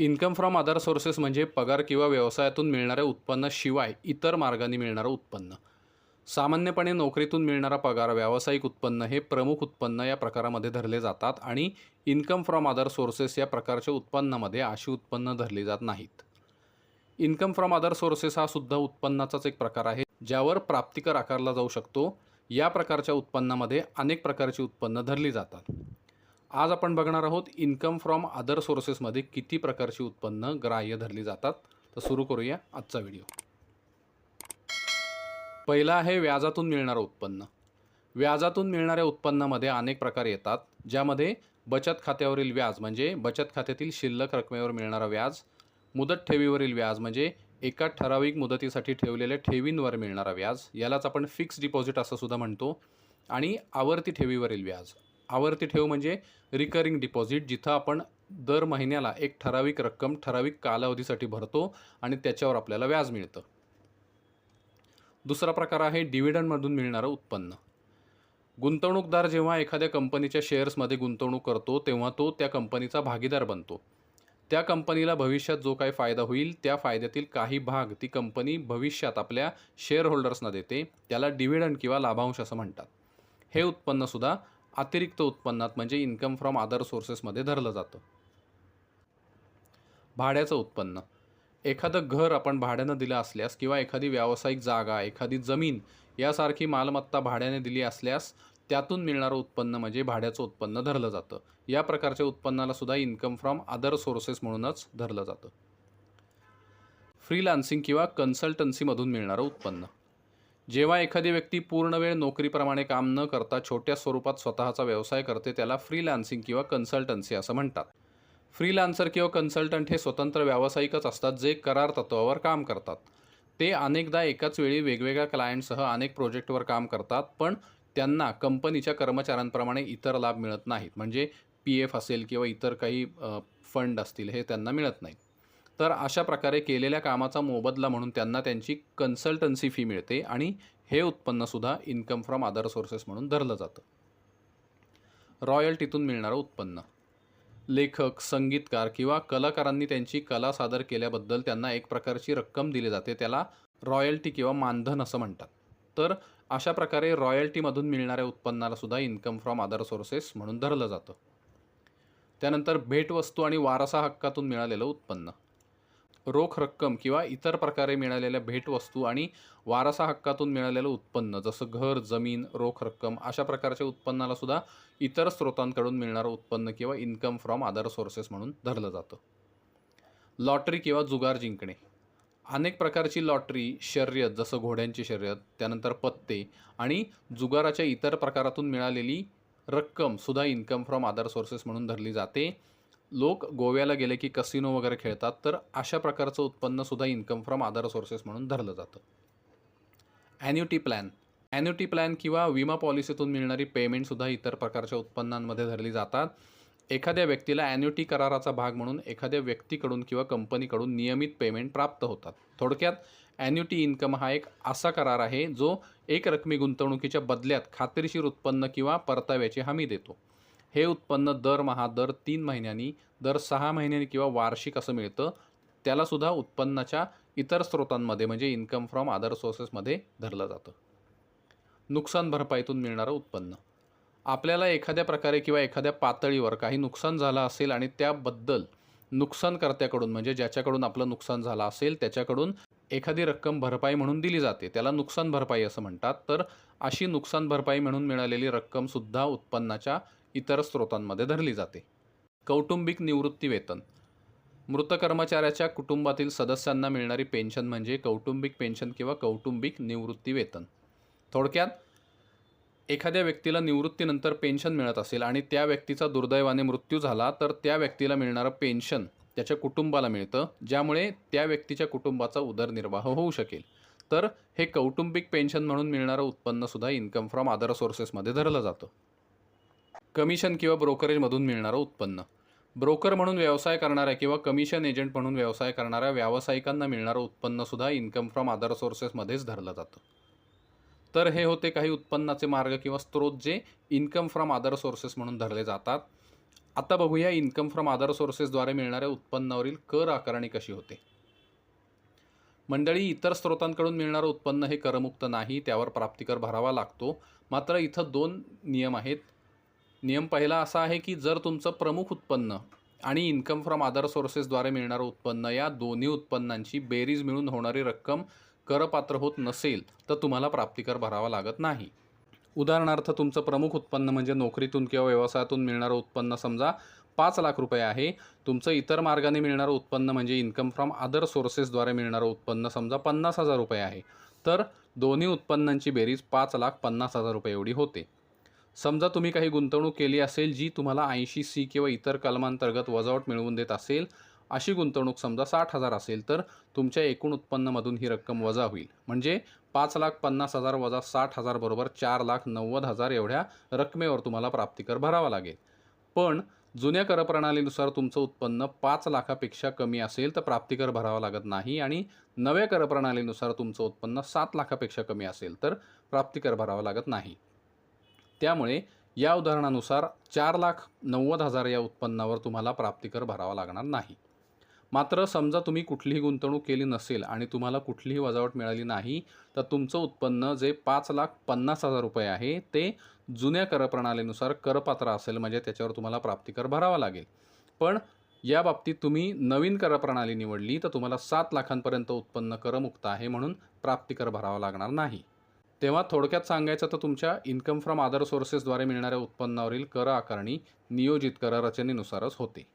Income from other sources म्हणजे पगार किंवा व्यवसायातून मिळणाऱ्या उत्पन्नाशिवाय इतर मार्गाने मिळणारं उत्पन्न. सामान्यपणे नोकरीतून मिळणारा पगार व्यावसायिक उत्पन्न हे प्रमुख उत्पन्न या प्रकारामध्ये धरले जातात आणि इन्कम फ्रॉम अदर सोर्सेस या प्रकारच्या उत्पन्नामध्ये अशी उत्पन्न धरली जात नाहीत. इन्कम फ्रॉम अदर सोर्सेस हा सुद्धा उत्पन्नाचाच एक प्रकार आहे ज्यावर प्राप्तिकर आकारला जाऊ शकतो. या प्रकारच्या उत्पन्नामध्ये अनेक प्रकारची उत्पन्न धरली जातात. आज आपण बघणार आहोत इन्कम फ्रॉम अदर सोर्सेसमध्ये किती प्रकारची उत्पन्न ग्राह्य धरली जातात. तर सुरू करूया आजचा व्हिडिओ पहिला आहे व्याजातून मिळणारं उत्पन्न. व्याजातून मिळणाऱ्या उत्पन्नामध्ये अनेक प्रकार येतात ज्यामध्ये बचत खात्यावरील व्याज म्हणजे बचत खात्यातील शिल्लक रकमेवर मिळणारा व्याज मुदत ठेवीवरील व्याज म्हणजे एका ठराविक मुदतीसाठी ठेवलेल्या ठेवींवर मिळणारा व्याज यालाच आपण फिक्स डिपॉझिट असं सुद्धा म्हणतो आणि आवर्ती ठेवीवरील व्याज. आवर्ती ठेव म्हणजे रिकरिंग डिपॉझिट जिथं आपण दर महिन्याला एक ठराविक रक्कम ठराविक कालावधीसाठी भरतो आणि त्याच्यावर आपल्याला व्याज मिळतं. दुसरा प्रकार आहे डिव्हिडंडमधून मिळणारं उत्पन्न. गुंतवणूकदार जेव्हा एखाद्या कंपनीच्या शेअर्समध्ये गुंतवणूक करतो तेव्हा तो त्या कंपनीचा भागीदार बनतो. त्या कंपनीला भविष्यात जो काही फायदा होईल त्या फायद्यातील काही भाग ती कंपनी भविष्यात आपल्या शेअर होल्डर्सना देते त्याला डिव्हिडंड किंवा लाभांश असं म्हणतात. हे उत्पन्नसुद्धा अतिरिक्त उत्पन्नात म्हणजे इन्कम फ्रॉम अदर सोर्सेसमध्ये धरलं जातं. भाड्याचं उत्पन्न. एखादं घर आपण भाड्यानं दिलं असल्यास किंवा एखादी व्यावसायिक जागा एखादी जमीन यासारखी मालमत्ता भाड्याने दिली असल्यास त्यातून मिळणारं उत्पन्न म्हणजे भाड्याचं उत्पन्न धरलं जातं. या प्रकारच्या उत्पन्नाला सुद्धा इन्कम फ्रॉम अदर सोर्सेस म्हणूनच धरलं जातं. फ्रीलान्सिंग किंवा कन्सल्टन्सीमधून मिळणारं उत्पन्न. जेव्हा एखादी व्यक्ती पूर्ण वेळ नोकरीप्रमाणे काम न करता छोट्या स्वरूपात स्वतःचा व्यवसाय करते त्याला फ्रीलान्सिंग किंवा कन्सल्टन्सी असं म्हणतात. फ्रीलान्सर किंवा कन्सल्टंट हे स्वतंत्र व्यावसायिकच असतात जे करार तत्वावर काम करतात. ते अनेकदा एकाच वेळी वेगवेगळ्या क्लायंटसह अनेक प्रोजेक्टवर काम करतात पण त्यांना कंपनीच्या कर्मचाऱ्यांप्रमाणे इतर लाभ मिळत नाहीत. म्हणजे पी एफ असेल किंवा इतर काही फंड असतील हे त्यांना मिळत नाहीत. तर अशा प्रकारे केलेल्या कामाचा मोबदला म्हणून त्यांना त्यांची कन्सल्टन्सी फी मिळते आणि हे उत्पन्नसुद्धा इन्कम फ्रॉम अदर सोर्सेस म्हणून धरलं जातं. रॉयल्टीतून मिळणारं उत्पन्न. लेखक संगीतकार किंवा कलाकारांनी त्यांची कला सादर केल्याबद्दल त्यांना एक प्रकारची रक्कम दिली जाते त्याला रॉयल्टी किंवा मानधन असं म्हणतात. तर अशा प्रकारे रॉयल्टीमधून मिळणाऱ्या उत्पन्नालासुद्धा इन्कम फ्रॉम अदर सोर्सेस म्हणून धरलं जातं. त्यानंतर भेटवस्तू आणि वारसा हक्कातून मिळालेलं उत्पन्न. रोख रक्कम किंवा इतर प्रकारे मिळालेल्या भेटवस्तू आणि वारसा हक्कातून मिळालेलं उत्पन्न जसं घर जमीन रोख रक्कम अशा प्रकारच्या उत्पन्नाला सुद्धा इतर स्रोतांकडून मिळणारं उत्पन्न किंवा इन्कम फ्रॉम अदर सोर्सेस म्हणून धरलं जातं. लॉटरी किंवा जुगार जिंकणे. अनेक प्रकारची लॉटरी शर्यत जसं घोड्यांची शर्यत त्यानंतर पत्ते आणि जुगाराच्या इतर प्रकारातून मिळालेली रक्कम सुद्धा इन्कम फ्रॉम अदर सोर्सेस म्हणून धरली जाते. लोक गोव्याला गेले की कसिनो वगैरे खेळतात तर अशा प्रकारचं उत्पन्नसुद्धा इन्कम फ्रॉम अदर सोर्सेस म्हणून धरलं जातं. ॲन्युटी प्लॅन ॲन्युटी प्लॅन किंवा विमा पॉलिसीतून मिळणारी पेमेंटसुद्धा इतर प्रकारच्या उत्पन्नांमध्ये धरली जातात. एखाद्या व्यक्तीला ॲन्युटी कराराचा भाग म्हणून एखाद्या व्यक्तीकडून किंवा कंपनीकडून नियमित पेमेंट प्राप्त होतात. थोडक्यात ॲन्युटी इन्कम हा एक असा करार आहे जो एक रकमी गुंतवणुकीच्या बदल्यात खात्रीशीर उत्पन्न किंवा परताव्याची हमी देतो. हे उत्पन्न दरमहा दर तीन महिन्यांनी दर सहा महिन्यांनी किंवा वार्षिक असं मिळतं. त्यालासुद्धा उत्पन्नाच्या इतर स्रोतांमध्ये म्हणजे इन्कम फ्रॉम अदर सोर्सेसमध्ये धरलं जातं. नुकसान भरपाईतून मिळणारं उत्पन्न. आपल्याला एखाद्या प्रकारे किंवा एखाद्या पातळीवर काही नुकसान झालं असेल आणि त्याबद्दल नुकसानकर्त्याकडून म्हणजे ज्याच्याकडून आपलं नुकसान झालं असेल त्याच्याकडून एखादी रक्कम भरपाई म्हणून दिली जाते. त्याला नुकसान भरपाई असं म्हणतात. तर अशी नुकसान भरपाई म्हणून मिळालेली रक्कमसुद्धा उत्पन्नाच्या इतर स्रोतांमध्ये धरली जाते. कौटुंबिक निवृत्तीवेतन. मृत कर्मचाऱ्याच्या कुटुंबातील सदस्यांना मिळणारी पेन्शन म्हणजे कौटुंबिक पेन्शन किंवा कौटुंबिक निवृत्तीवेतन. थोडक्यात एखाद्या व्यक्तीला निवृत्तीनंतर पेन्शन मिळत असेल आणि त्या व्यक्तीचा दुर्दैवाने मृत्यू झाला तर त्या व्यक्तीला मिळणारं पेन्शन त्याच्या कुटुंबाला मिळतं ज्यामुळे त्या व्यक्तीच्या कुटुंबाचा उदरनिर्वाह होऊ शकेल. तर हे कौटुंबिक पेन्शन म्हणून मिळणारं उत्पन्नसुद्धा इन्कम फ्रॉम अदर सोर्सेसमध्ये धरलं जातं. कमिशन किंवा ब्रोकरेजमधून मिळणारं उत्पन्न. ब्रोकर म्हणून व्यवसाय करणाऱ्या किंवा कमिशन एजंट म्हणून व्यवसाय करणाऱ्या व्यावसायिकांना मिळणारं उत्पन्नसुद्धा इन्कम फ्रॉम अदर सोर्सेसमध्येच धरलं जातं. तर हे होते काही उत्पन्नाचे मार्ग किंवा स्रोत जे इन्कम फ्रॉम अदर सोर्सेस म्हणून धरले जातात. आता बघूया इन्कम फ्रॉम अदर सोर्सेसद्वारे मिळणाऱ्या उत्पन्नावरील कर आकारणी कशी होते. मंडळी इतर स्रोतांकडून मिळणारं उत्पन्न हे करमुक्त नाही त्यावर प्राप्तिकर भरावा लागतो. मात्र इथं दोन नियम आहेत. नियम पहिला असा आहे की जर तुमचं प्रमुख उत्पन्न आणि इन्कम फ्रॉम अदर सोर्सेसद्वारे मिळणारं उत्पन्न या दोन्ही उत्पन्नांची बेरीज मिळून होणारी रक्कम करपात्र होत नसेल तर तुम्हाला प्राप्तिकर भरावा लागत नाही. उदाहरणार्थ तुमचं प्रमुख उत्पन्न म्हणजे नोकरीतून किंवा व्यवसायातून मिळणारं उत्पन्न समजा पाच लाख रुपये आहे. तुमचं इतर मार्गाने मिळणारं उत्पन्न म्हणजे इन्कम फ्रॉम अदर सोर्सेसद्वारे मिळणारं उत्पन्न समजा पन्नास हजार रुपये आहे. तर दोन्ही उत्पन्नांची बेरीज पाच लाख पन्नास हजार रुपये एवढी होते. समजा तुम्ही काही गुंतवणूक केली असेल जी तुम्हाला ऐंशी सी किंवा इतर कलमांतर्गत वजावट मिळवून देत असेल अशी गुंतवणूक समजा साठ हजार असेल तर तुमच्या एकूण उत्पन्नामधून ही रक्कम वजा होईल. म्हणजे पाच लाख पन्नास हजार वजा साठ हजार बरोबर चार लाख नव्वद हजार एवढ्या रकमेवर तुम्हाला प्राप्तिकर भरावा लागेल. पण जुन्या करप्रणालीनुसार तुमचं उत्पन्न पाच लाखापेक्षा कमी असेल तर प्राप्तिकर भरावा लागत नाही आणि नव्या करप्रणालीनुसार तुमचं उत्पन्न सात लाखापेक्षा कमी असेल तर प्राप्तिकर भरावा लागत नाही. त्यामुळे या उदाहरणानुसार चार लाख नव्वद हजार या उत्पन्नावर तुम्हाला प्राप्तिकर भरावा लागणार नाही. मात्र समजा तुम्ही कुठलीही गुंतवणूक केली नसेल आणि तुम्हाला कुठलीही वजावट मिळाली नाही तर तुमचं उत्पन्न जे पाच लाख पन्नास हजार रुपये आहे ते जुन्या करप्रणालीनुसार करपात्र असेल म्हणजे त्याच्यावर तुम्हाला प्राप्तिकर भरावा लागेल. पण या बाबतीत तुम्ही नवीन करप्रणाली निवडली तर तुम्हाला सात लाखांपर्यंत उत्पन्न करमुक्त आहे म्हणून प्राप्तिकर भरावा लागणार नाही. तेव्हा थोडक्यात सांगायचं तर तुमच्या इन्कम फ्रॉम अदर सोर्सेसद्वारे मिळणाऱ्या उत्पन्नावरील कर आकारणी नियोजित कर रचनेनुसारच होते.